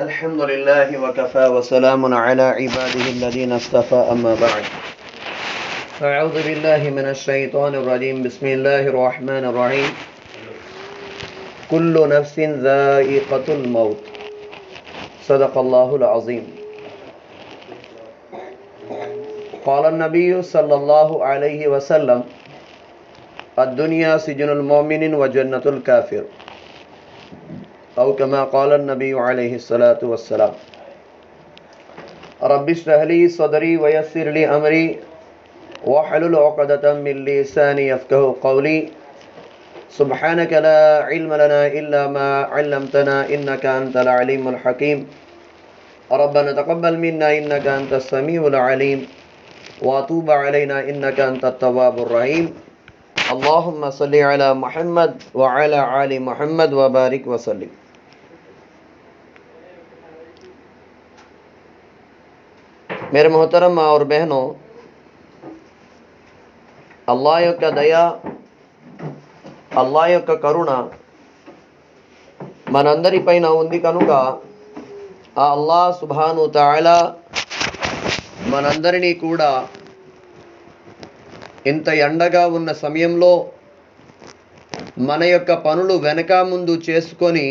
الحمد لله وكفى وسلام على عباده الذين اصطفى أما بعد. أعوذ بالله من الشيطان الرجيم. بسم الله الرحمن الرحيم. كل نفس ذائقة الموت. صدق الله العظيم. قال النبي صلى الله عليه وسلم الدنيا سجن المؤمن وجنة الكافر. أو كما قال النبي عليه الصلاة والسلام. رب اشرح لي صدري ويسر لي أمري واحلل عقدة من لساني يفقه قولي. سبحانك لا علم لنا إلا ما علمتنا إنك أنت العليم الحكيم. ربنا تقبل منا إنك أنت السميع العليم. وتوب علينا إنك أنت التواب الرحيم. اللهم صل على محمد وعلى آل محمد وبارك وسلم. मेरे मोहतरम और बहनों అల్లా యొక్క దయ అల్లా యొక్క కరుణ మనందరిపైన ఉంది కనుక ఆ అల్లా సుభాను తాళ మనందరినీ కూడా ఇంత ఎండగా ఉన్న సమయంలో మన యొక్క పనులు వెనక ముందు చేసుకొని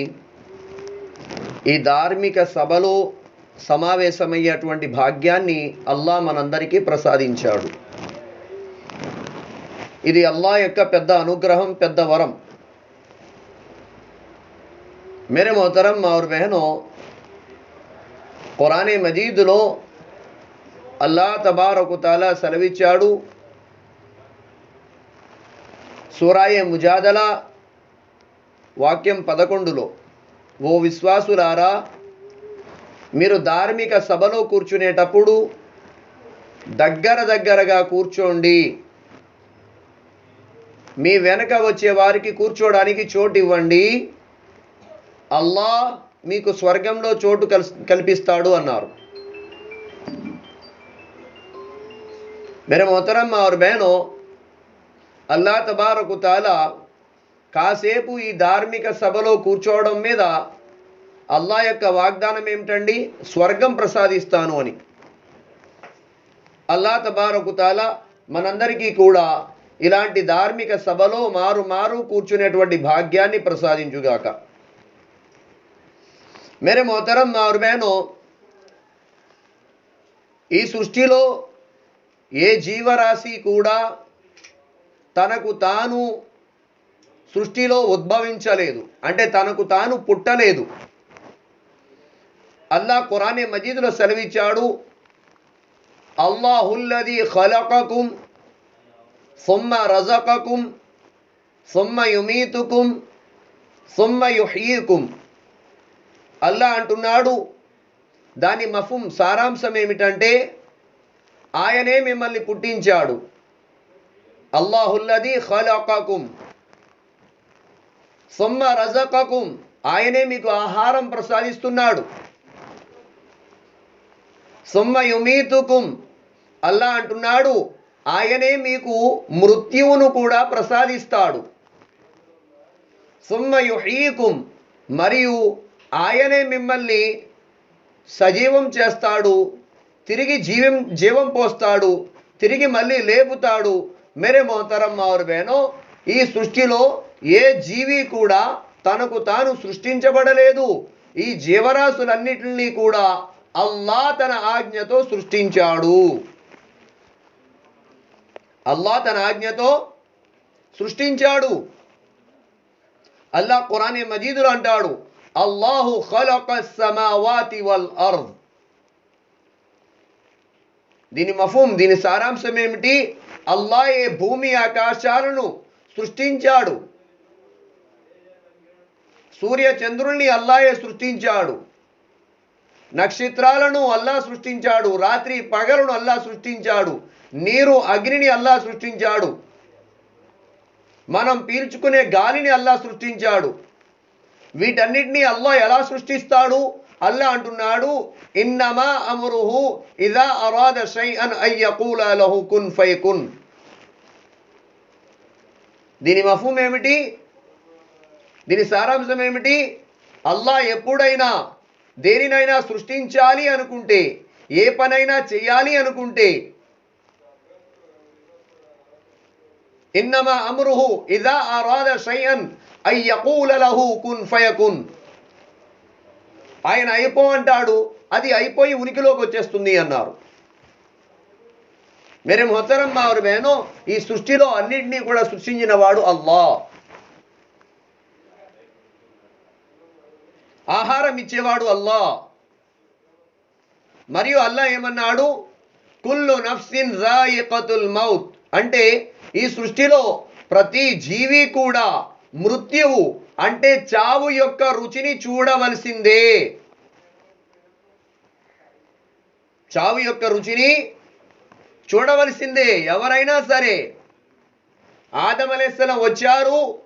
ఈ ధార్మిక సభలో సమావేశమయ్యేటువంటి భాగ్యాన్ని అల్లా మనందరికీ ప్రసాదించాడు. ఇది అల్లా యొక్క పెద్ద అనుగ్రహం పెద్ద వరం. మేరే మోతరం మావర్ బహనో ఖురానే మజీదులో అల్లా తబారకు తాలా సెలవిచ్చాడు. సూరాయ ముజాదల వాక్యం పదకొండులో ఓ విశ్వాసులారా మీరు ధార్మిక సభలో కూర్చునేటప్పుడు దగ్గర దగ్గరగా కూర్చోండి మీ వెనక వచ్చే వారికి కూర్చోడానికి చోటు ఇవ్వండి అల్లా మీకు స్వర్గంలో చోటు కల్ కల్పిస్తాడు అన్నారు मेरे मोहतरम और बहनों అల్లా తబారకు తాలా కాసేపు ఈ ధార్మిక సభలో కూర్చోవడం మీద అల్లా యొక్క వాగ్దానం ఏమిటండి? స్వర్గం ప్రసాదిస్తాను అని. అల్లా తబారకు తాల మనందరికీ కూడా ఇలాంటి ధార్మిక సభలో మారు మారు కూర్చునేటువంటి భాగ్యాన్ని ప్రసాదించుగాక. మేరే మోతరం మారు ఈ సృష్టిలో ఏ జీవరాశి కూడా తనకు తాను సృష్టిలో ఉద్భవించలేదు. అంటే తనకు తాను పుట్టలేదు. అల్లా ఖురానే మజీద్లో సెలవిచ్చాడు అల్లాహుల్లది ఖలకకుం సొమ్మ రజకకుం సొమ్మ యుమీతుకుం సొమ్మ యుహీకుం అల్లా అంటున్నాడు దాని మఫుం సారాంశం ఏమిటంటే ఆయనే మిమ్మల్ని పుట్టించాడు. అల్లాహుల్లది ఖలకకుం సొమ్మ రజకకుం ఆయనే మీకు ఆహారం ప్రసాదిస్తున్నాడు. సుమ్మయుమీతుకుం. అల్లా అంటున్నాడు ఆయనే మీకు మృత్యువును కూడా ప్రసాదిస్తాడు. సుమ్మయుహీకుం మరియు ఆయనే మిమ్మల్ని సజీవం చేస్తాడు తిరిగి జీవం జీవం పోస్తాడు తిరిగి మళ్ళీ లేపుతాడు. మేరే మోతరం మావారు ఈ సృష్టిలో ఏ జీవి కూడా తనకు తాను సృష్టించబడలేదు. ఈ జీవరాశులన్నిటినీ కూడా అల్లా తన ఆజ్ఞతో సృష్టించాడు. అల్లా తన ఆజ్ఞతో సృష్టించాడు. అల్లా ఖురాన్ మజీదులు అంటాడు అల్లాహు ఖలక సమావాతి వల్ అర్ద్. దీని మఫూం దీని సారాంశం ఏమిటి? అల్లా ఏ భూమి ఆకాశాలను సృష్టించాడు. సూర్య చంద్రుల్ని అల్లాయే సృష్టించాడు. నక్షత్రాలను అల్లా సృష్టించాడు. రాత్రి పగలను అల్లా సృష్టించాడు. నీరు అగ్నిని అల్లా సృష్టించాడు. మనం పీల్చుకునే గాలిని అల్లా సృష్టించాడు. వీటన్నిటినీ అల్లా ఎలా సృష్టిస్తాడు? అల్లా అంటున్నాడు ఇన్నమా అమరుహు ఇదా అరాద షై అన్ అయ్యకూలహు కున్ ఫై కున్ దీని మఫూమ్ ఏమిటి? దీని సారాంశం ఏమిటి? అల్లా ఎప్పుడైనా దేనినైనా సృష్టించాలి అనుకుంటే ఏ పనైనా చేయాలి అనుకుంటే ఇన్నమా అమరుహు ఇదా అరాద షైఅన్ అయ్యకూలహు కున్ ఫయకున్. ఆయన అయిపో అంటాడు అది అయిపోయి ఉనికిలోకి వచ్చేస్తుంది అన్నారు. మేరే మొహతరం మారు బేనో ఈ సృష్టిలో అన్నింటినీ కూడా సృష్టించిన వాడు అల్లా ఆహారం ఇచ్చేవాడు అల్లా. మరియు అల్లా ఏమన్నాడు? కుల్లు నఫ్సిన్ రాయికతుల్ మౌత్. అంటే ఈ సృష్టిలో ప్రతి జీవి కూడా మృత్యువు అంటే చావు యొక్క రుచిని చూడవలసిందే. చావు యొక్క రుచిని చూడవలసిందే. ఎవరైనా సరే ఆదమలేసలం వచ్చారు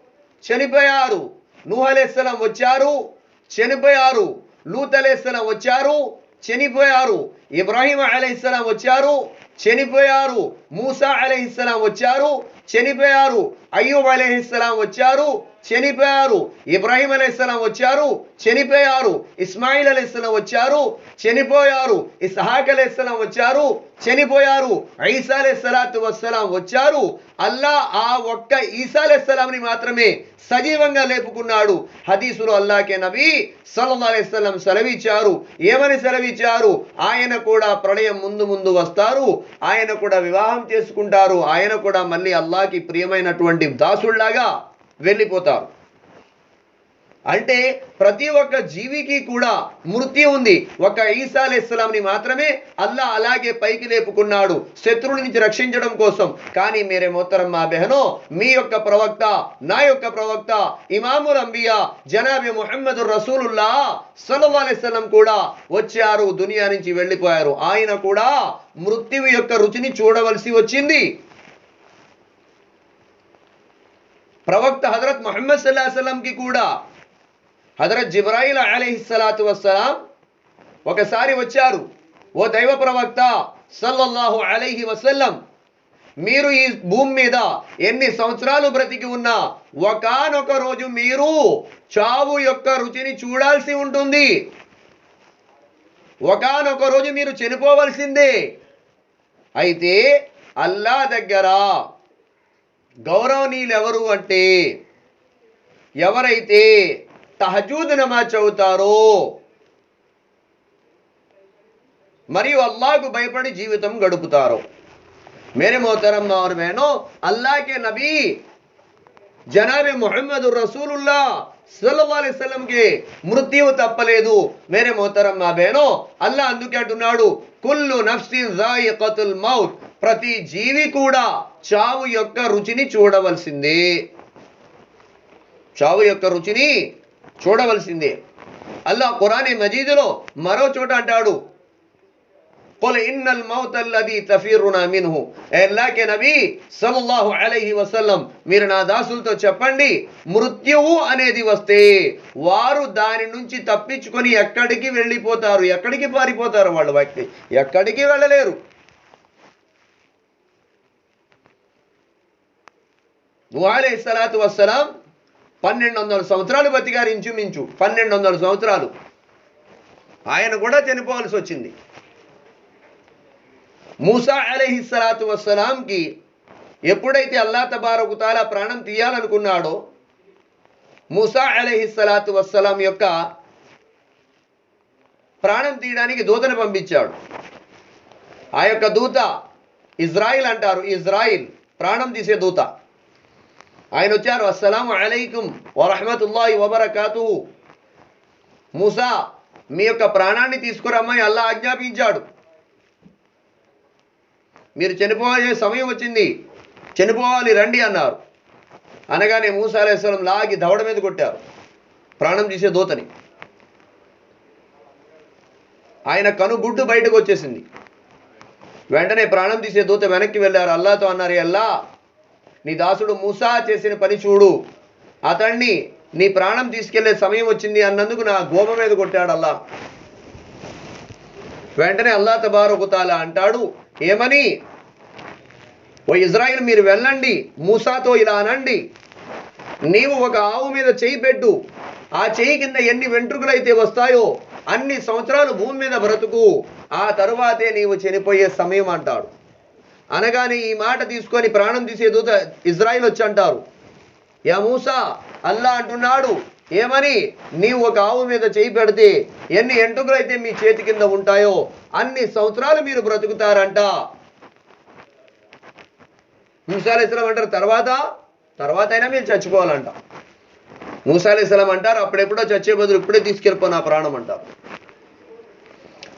చనిపోయారు నూహలేస్సలం వచ్చారు చనిపోయారు. లూత్ అలైహిస్సలాం వచ్చారు చనిపోయారు. ఇబ్రాహీం అలైహిస్సలాం వచ్చారు చనిపోయారు. మూసా అలైహిస్సలాం వచ్చారు చనిపోయారు. అయ్యూబ్ అలైహిస్సలాం వచ్చారు చనిపోయారు. ఇబ్రాహీం అలైస్లాం వచ్చారు. చనిపోయారు. ఇస్మాయిల్ అలైస్లాం వచ్చారు. చనిపోయారు. ఇస్హాక్ అలైస్లాం వచ్చారు. చనిపోయారు. ఐసా సలాత్ వస్సలాం వచ్చారు. అల్లా ఆ ఒక్క ఈసా అలైస్లాంని మాత్రమే సజీవంగా లేపుకున్నాడు. హదీసులో అల్లాకే నబీ సల్లల్లాహు అలైస్లాం సెలవిచ్చారు. ఏమని సెలవిచ్చారు? ఆయన కూడా ప్రళయం ముందు ముందు వస్తారు. ఆయన కూడా వివాహం చేసుకుంటారు. ఆయన కూడా మళ్ళీ అల్లాకి ప్రియమైనటువంటి దాసుల్లాగా వెళ్ళిపోతారు. అంటే ప్రతి ఒక్క జీవికి కూడా మృత్యు ఉంది. ఒక ఈసా అలైహిస్సలాంని మాత్రమే అల్లా అలాగే పైకి లేపుకున్నాడు శత్రువుల నుంచి రక్షించడం కోసం. కానీ మీరే మోతరం మా బెహనో మీ యొక్క ప్రవక్త నా యొక్క ప్రవక్త ఇమాముల్ అంబియా జనాబి ముహమ్మద్ రసూలుల్లా సల్లల్లాహు అలైస్లం కూడా వచ్చారు దునియా నుంచి వెళ్ళిపోయారు. ఆయన కూడా మృత్యువు యొక్క రుచిని చూడవలసి వచ్చింది. ప్రవక్త హజరత్ మహమ్మద్ సల్లా సలంకి కూడా హజరత్ జిబ్రాయిల్ అలైహిస్సలాతు వస్సలాం ఒకసారి వచ్చారు. ఓ దైవ ప్రవక్త సల్లల్లాహు అలైహి వసల్లం మీరు ఈ భూమి మీద ఎన్ని సంవత్సరాలు బ్రతికి ఉన్నా ఒకానొక రోజు మీరు చావు యొక్క రుచిని చూడాల్సి ఉంటుంది. ఒకానొక రోజు మీరు చనిపోవలసిందే. అయితే అల్లా దగ్గర గౌరవనీయులు ఎవరు అంటే ఎవరైతే తహజూద్ నమాజ్ చదువుతారో మరియు అల్లాకు భయపడి జీవితం గడుపుతారు. మేరే మోతరం నవర్ మేనో అల్లాకే నబీ జనాబి మొహమ్మద్ రసూలుల్లా సల్లల్లాహి వసల్లంకి మృత్యువు తప్పలేదు. మేరే మోతరం నా బేనో అల్లా అందుకే అంటున్నాడు కుల్లు నఫ్సిన్ జాయిఖతుల్ మౌత్. ప్రతి జీవి కూడా చావు యొక్క రుచిని చూడవలసిందే చావు యొక్క రుచిని చూడవలసిందే అల్లా ఖురానే మజీదులో మరో చోట అంటాడు قل ان الموت الذي تفيرنا منه ఏ అల్లాహ్ కే నబీ సల్లల్లాహు అలైహి వసల్లం మీరు నా దాసులతో చెప్పండి మృత్యువు అనేది వస్తే వారు దాని నుంచి తప్పించుకొని ఎక్కడికి వెళ్ళిపోతారు ఎక్కడికి పారిపోతారు వాళ్ళు వ్యక్తి ఎక్కడికి వెళ్ళలేరు నువ్వు సలాతు వస్సలాం పన్నెండు వందల సంవత్సరాలు బతికారు ఇంచుమించు పన్నెండు వందల సంవత్సరాలు. ఆయన కూడా చనిపోవాల్సి వచ్చింది. మూసా అలహి సలాతు వస్సలాంకి ఎప్పుడైతే అల్లా తబారకుతాలా ప్రాణం తీయాలనుకున్నాడో మూసా అలహి సలాతు వస్సలాం యొక్క ప్రాణం తీయడానికి దూతను పంపించాడు. ఆ యొక్క దూత ఇజ్రాయిల్ అంటారు ఇజ్రాయిల్ ప్రాణం తీసే దూత. ఆయన వచ్చారు అస్సలం అలైకుం వరహమతుల్లాహి వబరకాతు మూసా మీ యొక్క ప్రాణాన్ని తీసుకురమ్మని అల్లా ఆజ్ఞాపించాడు. మీరు చనిపోయే సమయం వచ్చింది చనిపోవాలి రండి అన్నారు. అనగానే మూసా అలైహిస్సలాం లాగి దవడ మీద కొట్టారు ప్రాణం తీసే దూతని. ఆయన కనుగుడ్డు బయటకు వచ్చేసింది. వెంటనే ప్రాణం తీసే దూత వెనక్కి వెళ్ళారు. అల్లాతో అన్నారు అల్లా నీ దాసుడు మూసా చేసిన పని చూడు. అతన్ని నీ ప్రాణం తీసుకెళ్ళే సమయం వచ్చింది అన్నందుకు నా గోప మీద కొట్టాడు అల్లా. వెంటనే అల్లా తబారొకుతాల అంటాడు ఏమని? ఓ ఇజ్రాయిల్ మీరు వెళ్ళండి మూసాతో ఇలా అనండి. నీవు ఒక ఆవు మీద చేయి పెట్టు. ఆ చేయి కింద ఎన్ని వెంట్రుకలు అయితే వస్తాయో అన్ని సంవత్సరాలు భూమి మీద బ్రతుకు. ఆ తరువాతే నీవు చనిపోయే సమయం అంటాడు. అనగానే ఈ మాట తీసుకొని ప్రాణం తీసే దూత ఇజ్రాయిల్ వచ్చి అంటారు యా మూసా అల్లా అంటున్నాడు ఏమని? నీవు ఒక ఆవు మీద చేయి పెడితే ఎన్ని ఎంటుకలు అయితే మీ చేతి కింద ఉంటాయో అన్ని సంవత్సరాలు మీరు బ్రతుకుతారంట. మూసాలేసలం అంటారు తర్వాత తర్వాత అయినా మీరు చచ్చిపోవాలంట. మూసాలేసలం అంటారు అప్పుడెప్పుడో చచ్చే బదులు ఇప్పుడే తీసుకెళ్ళిపో నా ప్రాణం అంటారు.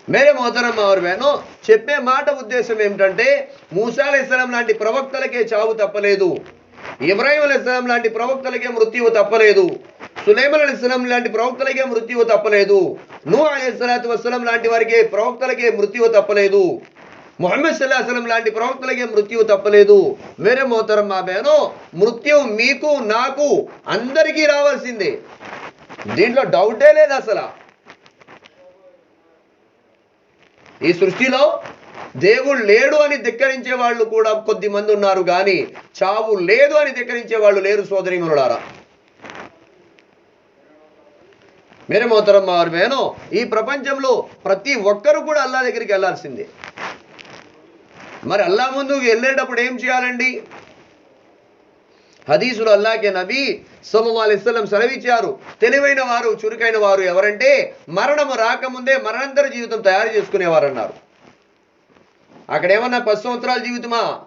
మేరే మోతరమ్మ వారు వేను చెప్పే మాట ఉద్దేశం ఏమిటంటే మూసాలేసలం లాంటి ప్రవక్తలకే చావు తప్పలేదు. ఇబ్రాహిం అలీస్లాం లాంటి ప్రవక్తలకే మృత్యువు తప్పలేదు. సులైమన్ అలీస్లాం లాంటి ప్రవక్తలకే మృత్యువు తప్పలేదు. నూ అలీస్లాతు వస్సలం లాంటి వారికి ప్రవక్తలకే మృత్యువు తప్పలేదు. మొహమ్మద్ సల్లాహం లాంటి ప్రవక్తలకే మృత్యువు తప్పలేదు. వేరే మోతరం మా బేనో మృత్యు మీకు నాకు అందరికీ రావాల్సిందే. దీంట్లో డౌటే లేదు అసలు. ఈ సృష్టిలో దేవుడు లేడు అని ధిక్కరించే వాళ్ళు కూడా కొద్ది మంది ఉన్నారు కానీ చావు లేదు అని ధిక్కరించే వాళ్ళు లేరు సోదరిమనులారా మీరే మోతరం వారు మేనో ఈ ప్రపంచంలో ప్రతి ఒక్కరు కూడా అల్లా దగ్గరికి వెళ్ళాల్సిందే. మరి అల్లా ముందుకు వెళ్ళేటప్పుడు ఏం చేయాలండి? హదీసులు అల్లాకే నబీ సల్లల్లాహు అలైహి వసల్లం సెలవిచ్చారు. తెలివైన వారు చురుకైన వారు ఎవరంటే మరణము రాకముందే మరణాంతర జీవితం తయారు చేసుకునేవారు అన్నారు అక్కడ ఏమన్నా పది సంవత్సరాల జీవితమా?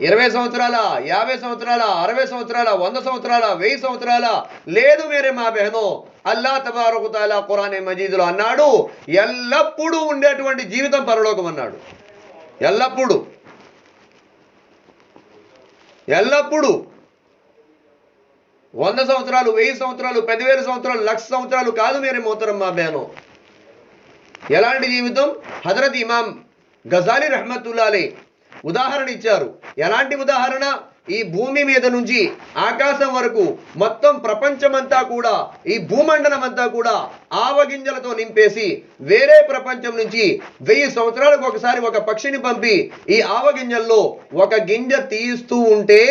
ఇరవై సంవత్సరాల? యాభై సంవత్సరాల? అరవై సంవత్సరాల? వంద సంవత్సరాల? వెయ్యి సంవత్సరాల? లేదు మేరే మా బెహనో అల్లా తబారకుతాలా ఖురానే మజీదులో అన్నాడు ఎల్లప్పుడూ ఉండేటువంటి జీవితం పరలోకం అన్నాడు. ఎల్లప్పుడూ. ఎల్లప్పుడూ. వంద సంవత్సరాలు వెయ్యి సంవత్సరాలు పదివేల సంవత్సరాలు లక్ష సంవత్సరాలు కాదు మీరు మోతరం మా ఎలాంటి జీవితం? హజరత్ ఇమాం గజాలి రహమతుల్లాలే ఉదాహరణ ఇచ్చారు. ఎలాంటి ఉదాహరణ? ఈ భూమి మీద నుంచి ఆకాశం వరకు మొత్తం ప్రపంచమంతా కూడా ఈ భూమండలం అంతా కూడా ఆవగింజలతో నింపేసి వేరే ప్రపంచం నుంచి వెయ్యి సంవత్సరాలకు ఒకసారి ఒక పక్షిని పంపి ఈ ఆవగింజల్లో ఒక గింజ తీస్తూ ఉంటే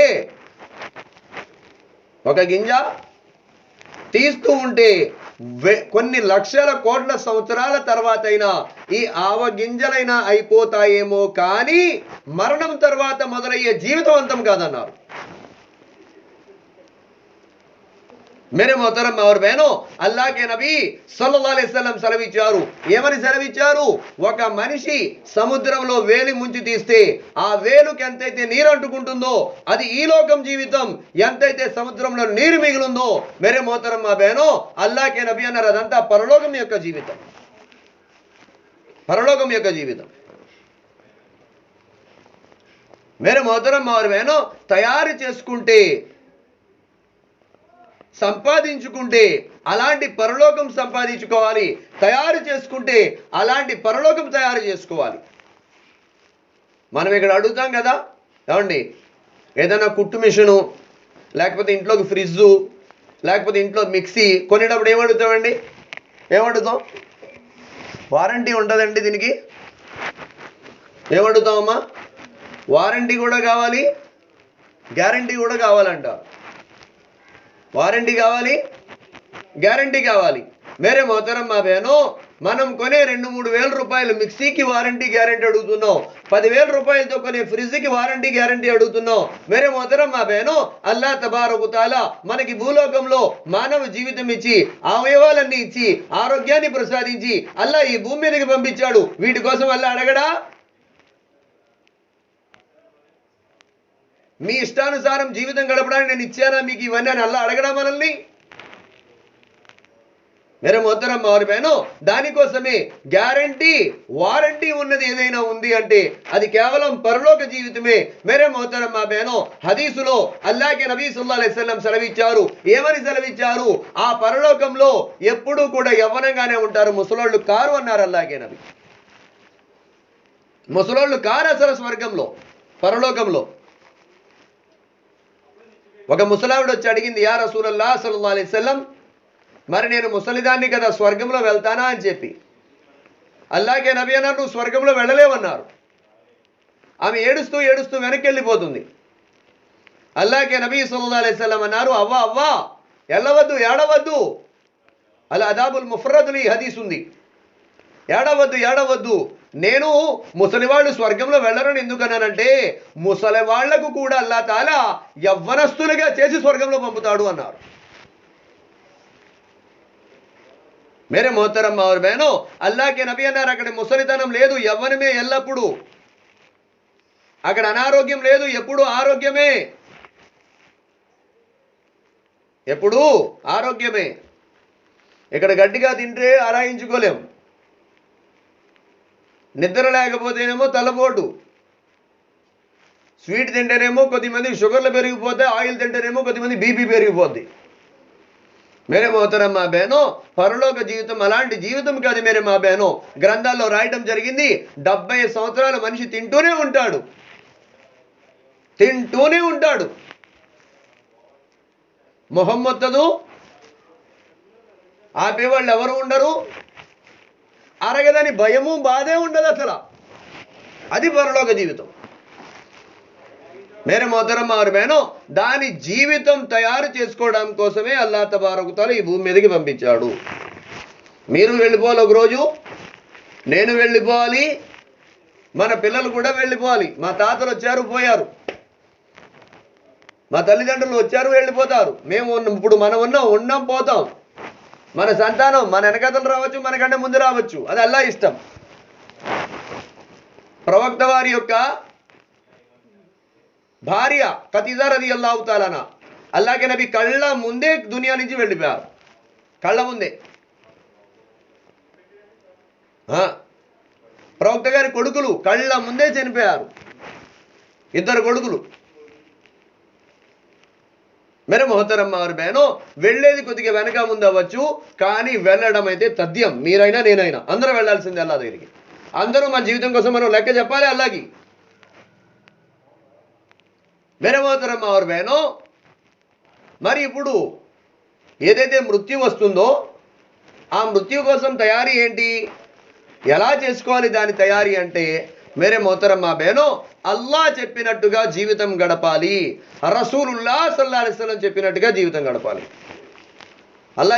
ఒక గింజ తీస్తూ ఉంటే కొన్ని లక్షల కోట్ల సంవత్సరాల తర్వాత అయినా ఈ ఆవ గింజలైనా అయిపోతాయేమో కానీ మరణం తర్వాత మొదలయ్యే జీవితవంతం కాదన్నారు. మేరే మొహతరం ఎవరు బహనో అల్లా నబీ సెలవిచ్చారు ఏమని సెలవిచ్చారు ఒక మనిషి సముద్రంలో వేలి ముంచి తీస్తే ఆ వేలుకి ఎంతైతే నీరు అంటుకుంటుందో అది ఈ లోకం జీవితం. ఎంతైతే సముద్రంలో నీరు మిగిలిందో మేరే మొహతరం మా బహనో అల్లా కే నబీ అన్నారు అదంతా పరలోకం యొక్క జీవితం. పరలోకం యొక్క జీవితం. మేరే మొహతరం మా బహనో తయారు చేసుకుంటే సంపాదించుకుంటే అలాంటి పరలోకం సంపాదించుకోవాలి తయారు చేసుకుంటే అలాంటి పరలోకం తయారు చేసుకోవాలి. మనం ఇక్కడ అడుగుతాం కదా ఏమండి? ఏదైనా కుట్టు మిషను లేకపోతే ఇంట్లోకి ఫ్రిడ్జు లేకపోతే ఇంట్లో మిక్సీ కొనేటప్పుడు ఏమడుగుతామండి ఏమడుగుతాం వారంటీ ఉంటుందండి దీనికి. ఏమడుగుతామమ్మా వారంటీ కూడా కావాలి గ్యారంటీ కూడా కావాలంట. వారంటీ కావాలి? గ్యారంటీ కావాలి. మేరే మొహతరం మా బేనో మనం కొనే రెండు మూడు వేల రూపాయలు మిక్సీకి వారంటీ గ్యారంటీ అడుగుతున్నాం. పదివేల రూపాయలతో కొనే ఫ్రిడ్జ్కి వారంటీ గ్యారంటీ అడుగుతున్నాం. మేరే మొహతరం మా బేనో అల్లా తబారకుతాలా మనకి భూలోకంలో మానవ జీవితం ఇచ్చి అవయవాలన్నీ ఇచ్చి ఆరోగ్యాన్ని ప్రసాదించి అల్లా ఈ భూమి మీదకి పంపించాడు. వీటి కోసం అల్లా అడగడా? మీ ఇష్టానుసారం జీవితం గడపడానికి నేను ఇచ్చానా మీకు ఇవన్నీ అని అల్లా అడగడా మనల్ని? మేరే మొత్తరం మారిపోయాను దానికోసమే గ్యారంటీ వారంటీ ఉన్నది ఏదైనా ఉంది అంటే అది కేవలం పరలోక జీవితమే. మేరే మొత్తరం మా హదీసులో అల్లాకే నబీ సుల్లా అలైస్లం సెలవిచ్చారు. ఏమని సెలవిచ్చారు? ఆ పరలోకంలో ఎప్పుడూ కూడా యవ్వనంగానే ఉంటారు. ముసలోళ్ళు కారు అన్నారు అల్లాకే నబీ. ముసలోళ్ళు కారు అసలు స్వర్గంలో పరలోకంలో. ఒక ముసలావిడ వచ్చి అడిగింది యా రసూలల్లా అసలు అలైహి మరి నేను ముసలిదాన్ని కదా స్వర్గంలో వెళ్తానా? అని చెప్పి. అల్లాగే నబీ అన్నారు నువ్వు స్వర్గంలో వెళ్ళలేవన్నారు. ఆమె ఏడుస్తూ ఏడుస్తూ వెనక్కి వెళ్ళిపోతుంది అల్లాగే నబీ సల్లల్లాహు అలైహి అన్నారు అవ్వా అవ్వా వెళ్ళవద్దు ఏడవద్దు. అలా అదాబుల్ ముఫర్రదులు ఈ హదీస్ ఉంది. ఏడవద్దు ఏడవద్దు నేను ముసలివాళ్ళు స్వర్గంలో వెళ్ళరని ఎందుకన్నానంటే ముసలి వాళ్ళకు కూడా అల్లా తాల యవ్వనస్తులుగా చేసి స్వర్గంలో పంపుతాడు అన్నారు. మేరే మోహతరమ్మ और బహనో అల్లాహ్ నబి అన్నారు అక్కడ ముసలితనం లేదు యవ్వనమే ఎల్లప్పుడూ. అక్కడ అనారోగ్యం లేదు ఎప్పుడు ఆరోగ్యమే. ఎప్పుడు ఆరోగ్యమే. ఇక్కడ గట్టిగా తింటే ఆరాయించుకోలేం. నిద్ర లేకపోతేనేమో తలపోటు. స్వీట్ తింటేనేమో కొద్దిమంది షుగర్లు పెరిగిపోతే ఆయిల్ తింటేనేమో కొద్దిమంది బీపీ పెరిగిపోద్ది. మేరే పోతారా మా బేనో పరలోక జీవితం అలాంటి జీవితం కాదు మేరే మా బేనో. గ్రంథాల్లో రాయటం జరిగింది డెబ్బై సంవత్సరాల మనిషి తింటూనే ఉంటాడు. తింటూనే ఉంటాడు. మొహమ్మత్తదు ఆపేవాళ్ళు ఎవరు ఉండరు? అరగదని భయము బాధే ఉండదు అసలు. అది పరలోక జీవితం. మేరే మొహతరం వారు మేనో దాని జీవితం తయారు చేసుకోవడం కోసమే అల్లా తబారకుతాలు ఈ భూమి మీదకి పంపించాడు. మీరు వెళ్ళిపోవాలి ఒకరోజు నేను వెళ్ళిపోవాలి మన పిల్లలు కూడా వెళ్ళిపోవాలి మా తాతలు వచ్చారు పోయారు. మా తల్లిదండ్రులు వచ్చారు వెళ్ళిపోతారు. మేము ఇప్పుడు మనం ఉన్నాం ఉన్నాం పోతాం. మన సంతానం మన వెనకతలు రావచ్చు మనకంటే ముందు రావచ్చు. అది అల్లా ఇష్టం. ప్రవక్త వారి యొక్క భార్య ఖతీజా రది అల్లాహు అవుతాలన అల్లాగే నబి కళ్ళ ముందే దునియా నుంచి వెళ్ళిపోయారు. కళ్ళ ముందే. ఆ, ప్రవక్త గారి కొడుకులు కళ్ళ ముందే చనిపోయారు. ఇద్దరు కొడుకులు. మెర మొహతరమ్మ వారి బేనో వెళ్ళేది కొద్దిగా వెనక ముందవచ్చు కానీ వెళ్ళడం అయితే తథ్యం. మీరైనా నేనైనా. అందరూ వెళ్ళాల్సిందే అల్లా దగ్గరికి. అందరూ మన జీవితం కోసం మనం లెక్క చెప్పాలి అల్లాకి. మెర మొహతరమ్మ వారి బేనో మరి ఇప్పుడు ఏదైతే మృత్యు వస్తుందో ఆ మృత్యు కోసం తయారీ ఏంటి? ఎలా చేసుకోవాలి దాని తయారీ అంటే మేరే మోతరమ్మ బేనో అల్లా చెప్పినట్టుగా జీవితం గడపాలి. రసూలుల్లా సల్లా అలిస్లం చెప్పినట్టుగా జీవితం గడపాలి.